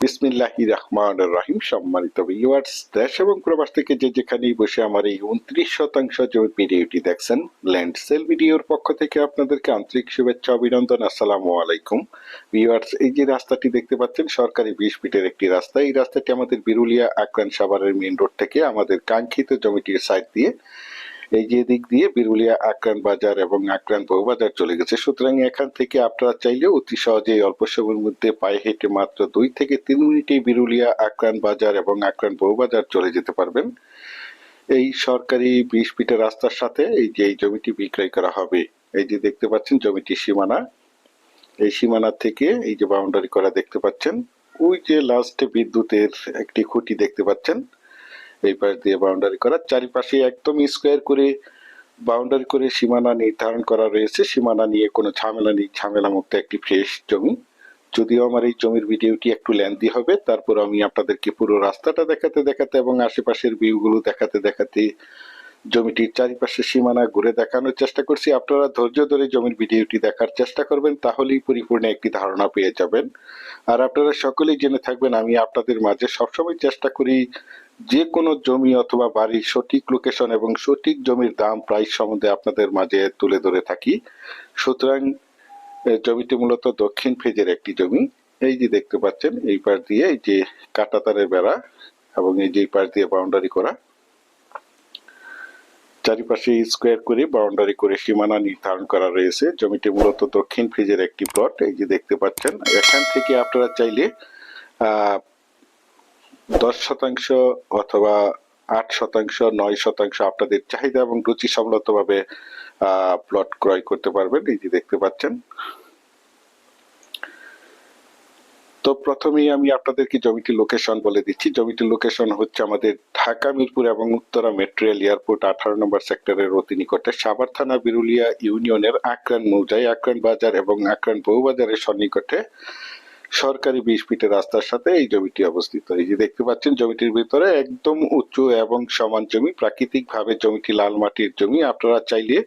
বিসমিল্লাহি রহমান রাহিম। সম্মানিত ভিউয়ার্স দেশ এবং প্রবাস থেকে যে যেখানেই বসে আমার এই উনত্রিশ শতাংশ জমির ভিডিওটি দেখছেন, ল্যান্ড সেল ভিডিওর পক্ষ থেকে আপনাদেরকে আন্তরিক শুভেচ্ছা, অভিনন্দন, আসসালামু আলাইকুম। ভিউয়ার্স এই যে রাস্তাটি দেখতে পাচ্ছেন, সরকারি বিশ ফিটের একটি রাস্তা। এই রাস্তাটি আমাদের বিরুলিয়া আক্রান সাভারের মেইন রোড থেকে আমাদের কাঙ্ক্ষিত জমিটির সাইড দিয়ে এই যে দিক দিয়ে বিরুলিয়া আক্রান বাজার এবং আক্রান বহুবাজার চলে গেছে। সুতরাং এখান থেকে আপনারা চাইলে অতি সহজেই অল্প সময়ের মধ্যে পায়ে হেঁটে মাত্র দুই থেকে তিন মিনিটেই বিরুলিয়া আক্রান বাজার এবং আক্রান বহুবাজার চলে যেতে পারবেন। এই সরকারি বিশ ফিটের রাস্তার সাথে এই যে এই জমিটি বিক্রয় করা হবে, এই যে দেখতে পাচ্ছেন জমিটির সীমানা, এই সীমানা থেকে এই যে বাউন্ডারি করা দেখতে পাচ্ছেন, ওই যে লাস্টে বিদ্যুতের একটি খুঁটি দেখতে পাচ্ছেন। এই পাশ দিয়ে বাউন্ডারি করা। চারিপাশে একদম স্কোয়ার করে বাউন্ডারি করে সীমানা নির্ধারণ করা রয়েছে। সীমানা নিয়ে কোনো ঝামেলা নেই ঝামেলা মুক্ত একটি ফ্রেশ জমি। যদিও আমার এই জমির ভিডিওটি একটু লেন্দি হবে, তারপর আমি আপনাদেরকে পুরো রাস্তাটা দেখাতে দেখাতে এবং আশেপাশের ভিউগুলো দেখাতে দেখাতে জমিটির চারিপাশে সীমানা ঘুরে দেখানোর চেষ্টা করছি। আপনারা ধৈর্য ধরে জমির ভিডিওটি দেখার চেষ্টা করবেন, তাহলেই পরিপূর্ণ একটি ধারণা পেয়ে যাবেন। আর আপনারা সকলেই জেনে থাকবেন, আমি আপনাদের মাঝে সবসময় চেষ্টা করি যে কোনো জমি অথবা বাড়ির সঠিক লোকেশন এবং সঠিক জমির দাম প্রাইস সম্বন্ধে আপনাদের মাঝে তুলে ধরে থাকি। সুতরাং জমিটি মূলত দক্ষিণ ফেজের একটি জমি। এই যে দেখতে পাচ্ছেন, এই পাশ দিয়ে এই যে কাটাতারের বেড়া এবং এই যে এই পাশ দিয়ে বাউন্ডারি করা। চারিপাশে স্কোয়ার করে, বাউন্ডারি করে সীমানা নির্ধারণ করা রয়েছে। জমিটি মূলত দক্ষিণ ফ্রিজের একটি প্লট এই যে দেখতে পাচ্ছেন। এখান থেকে আপনারা চাইলে দশ শতাংশ অথবা আট শতাংশ, নয় শতাংশ আপনাদের চাহিদা এবং রুচি সম্মতভাবে প্লট ক্রয় করতে পারবেন। এই যে দেখতে পাচ্ছেন। প্রথমেই আমি আপনাদেরকে জমিটির লোকেশন বলে দিচ্ছি। জমিটির লোকেশন হচ্ছে আমাদের ঢাকা, মিরপুর এবং উত্তরা মেট্রিয়াল এয়ারপোর্ট আঠারো নম্বর সেক্টরের অতি নিকটে। সাভার থানা, বিরুলিয়া ইউনিয়নের আক্রান মৌজায় আক্রান বাজার এবং আক্রান বউবাজারের সন্নিকটে সরকারি বিশ ফিটের রাস্তার সাথে এই জমিটি অবস্থিত। এই যে দেখতে পাচ্ছেন, জমিটির ভিতরে একদম উঁচু এবং সমান জমি প্রাকৃতিক ভাবে জমিটি লাল মাটির জমি। আপনারা চাইলে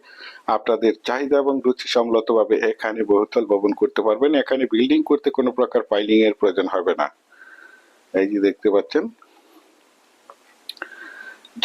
আপনাদের চাহিদা এবং রুচি সম্মত ভাবে এখানে বহুতল ভবন করতে পারবেন। এখানে বিল্ডিং করতে কোনো প্রকার পাইলিং এর প্রয়োজন হবে না। এই যে দেখতে পাচ্ছেন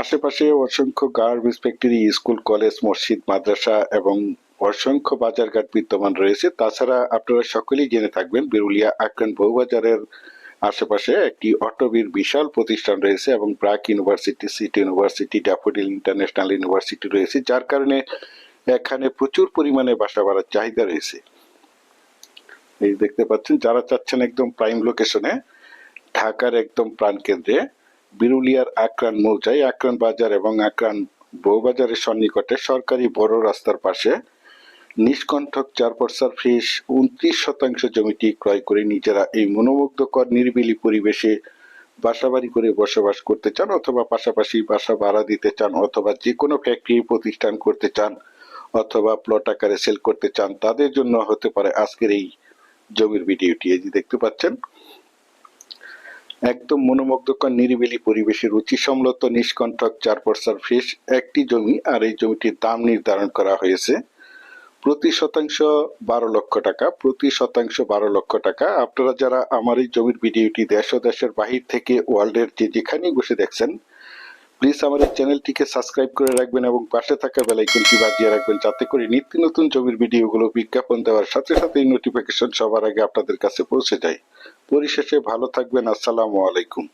আশেপাশে অসংখ্য গার্মেন্টস ফ্যাক্টরি, স্কুল, কলেজ, মসজিদ, মাদ্রাসা এবং অসংখ্য বাজারঘাট বিদ্যমান রয়েছে। তাছাড়া আপনারা সকলেই জেনে থাকবেন, বিরুলিয়া আক্রান বহুবাজারের আশেপাশে একটি অটোবির বিশাল প্রতিষ্ঠান রয়েছে এবং BRAC university, city university, daffodil international university রয়েছে, যার কারণে এখানে প্রচুর পরিমাণে বাসা বাড়ার চাহিদা রয়েছে। এই দেখতে পাচ্ছেন, যারা চাচ্ছেন একদম প্রাইম লোকেশনে ঢাকার একদম প্রাণকেন্দ্রে বিরুলিয়ার আক্রান মৌজাই, আক্রান বাজার এবং আক্রান বউবাজারের সন্নিকটে সরকারি বড় রাস্তার পাশে নিষ্কণ্ঠক চার পর্সার ফ্রিস উনত্রিশ শতাংশ জমিটি ক্রয় করে নিজেরা এই মনোমুগ্ধকর, নিরিবিলি পরিবেশে বাসাবাড়ি করে বসবাস করতে চান অথবা পাশাপাশি বাসা ভাড়া দিতে চান অথবা যে কোনো ফ্যাক্টরি প্রতিষ্ঠান করতে চান অথবা প্লট আকারে সেল করতে চান, তাদের জন্য হতে পারে আজকের এই জমির ভিডিওটি। এই যে দেখতে পাচ্ছেন একদম মনোমুগ্ধকর, নিরিবিলি পরিবেশে রুচি সম্মত নিষ্কণ্ঠক চার পর্সার ফ্রেশ একটি জমি আর এই জমিটির দাম নির্ধারণ করা হয়েছে। প্রতি শতাংশ বারো লক্ষ টাকা, প্রতি শতাংশ বারো লক্ষ টাকা। আপনারা যারা আমার এই জমির ভিডিওটি দেশ দেশের বাহির থেকে ওয়ার্ল্ডের যে যেখানেই বসে দেখছেন প্লিজ এই চ্যানেলটিকে সাবস্ক্রাইব করে রাখবেন এবং পাশে থাকা বেলাইকনটি বাজিয়ে রাখবেন, যাতে করে নিত্য নতুন জমির ভিডিওগুলো বিজ্ঞাপন দেওয়ার সাথে সাথে নোটিফিকেশন সবার আগে আপনাদের কাছে পৌঁছে যায়। পরিশেষে ভালো থাকবেন। আসসালামু আলাইকুম।